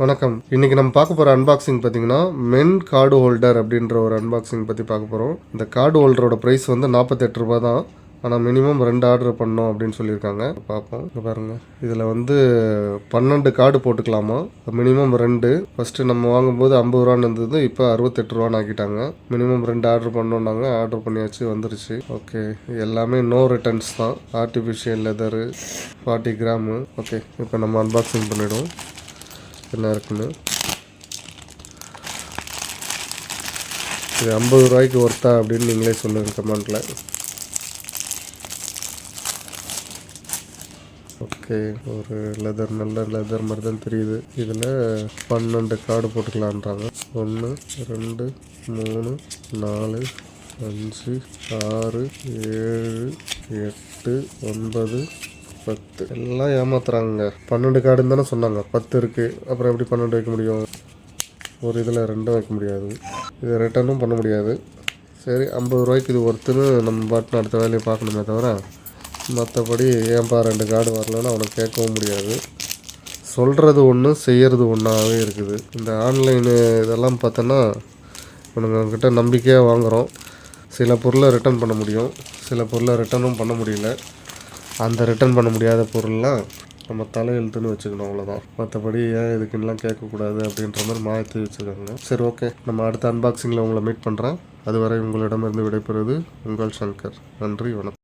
வணக்கம். இன்னைக்கு நம்ம பார்க்க போகிற அன்பாக்சிங் பார்த்தீங்கன்னா மென் கார்டு ஹோல்டர் அப்படின்ற ஒரு அன்பாக்சிங் பற்றி பார்க்க போகிறோம் இந்த கார்டு ஹோல்டரோட ப்ரைஸ் வந்து நாற்பத்தெட்டு ரூபா தான். ஆனால் மினிமம் ரெண்டு ஆர்டர் பண்ணோம் அப்படின்னு சொல்லியிருக்காங்க. பார்ப்போம். இங்கே பாருங்கள் இதில் வந்து பன்னெண்டு கார்டு போட்டுக்கலாமா? மினிமம் ரெண்டு. ஃபஸ்ட்டு நம்ம வாங்கும்போது ஐம்பது ரூபான்னு இருந்தது இப்போ அறுபத்தெட்டு ரூபான்னு ஆக்கிட்டாங்க. மினிமம் ரெண்டு ஆர்டர் பண்ணோன்னாங்க ஆர்டர் பண்ணியாச்சு வந்துருச்சு. ஓகே எல்லாமே நோ ரிட்டர்ன்ஸ் தான். Artificial leather forty gram okay இப்போ நம்ம அன்பாக்சிங் பண்ணிவிடுவோம் என்ன இருக்குன்னு இது ஐம்பது ரூபாய்க்கு ஒர்த்தா அப்படின்னு நீங்களே சொல்லுங்கள் கமெண்ட்டில் ஓகே ஒரு லெதர் நல்ல லெதர் மாதிரி தான் தெரியுது. இதில் பன்னெண்டு கார்டு போட்டுக்கலான்றாங்க ஒன்று ரெண்டு மூணு நாலு அஞ்சு ஆறு ஏழு எட்டு ஒன்பது பத்து. எல்லாம் ஏமாத்துறாங்க. பன்னெண்டு கார்டுன்னு தானே சொன்னாங்க. பத்து இருக்குது அப்புறம் எப்படி பன்னெண்டு வைக்க முடியும்? ஒரு இதில் ரெண்டும் வைக்க முடியாது. இது ரிட்டர்னும் பண்ண முடியாது. சரி ஐம்பது ரூபாய்க்கு இது ஒருத்தன்னு நம்ம பாட்டு அடுத்த வேலையை பார்க்கணுமே தவிர மற்றபடி ஏன்பா ரெண்டு கார்டு வரலன்னு அவனை கேட்கவும் முடியாது. சொல்கிறது ஒன்று செய்கிறது ஒன்றாவே இருக்குது. இந்த ஆன்லைனு இதெல்லாம் பார்த்தோன்னா இவனுங்கக்கிட்ட நம்பிக்கையாக வாங்குகிறோம் சில பொருளை ரிட்டர்ன் பண்ண முடியும். சில பொருளை ரிட்டர்னும் பண்ண முடியல. அந்த ரிட்டர்ன் பண்ண முடியாத பொருள்லாம் நம்ம தலையெழுத்துன்னு வச்சுக்கணும் அவ்வளோதான் மற்றபடி ஏன் இதுக்குன்னெலாம் கேட்கக்கூடாது அப்படின்ற மாதிரி மாற்றி வச்சுருக்காங்க. சரி ஓகே நம்ம அடுத்த அன்பாக்சிங்கில் உங்களை மீட் பண்ணுறேன் அதுவரை உங்களிடமிருந்து விடைபெறுவது உங்கள் சங்கர். நன்றி வணக்கம்.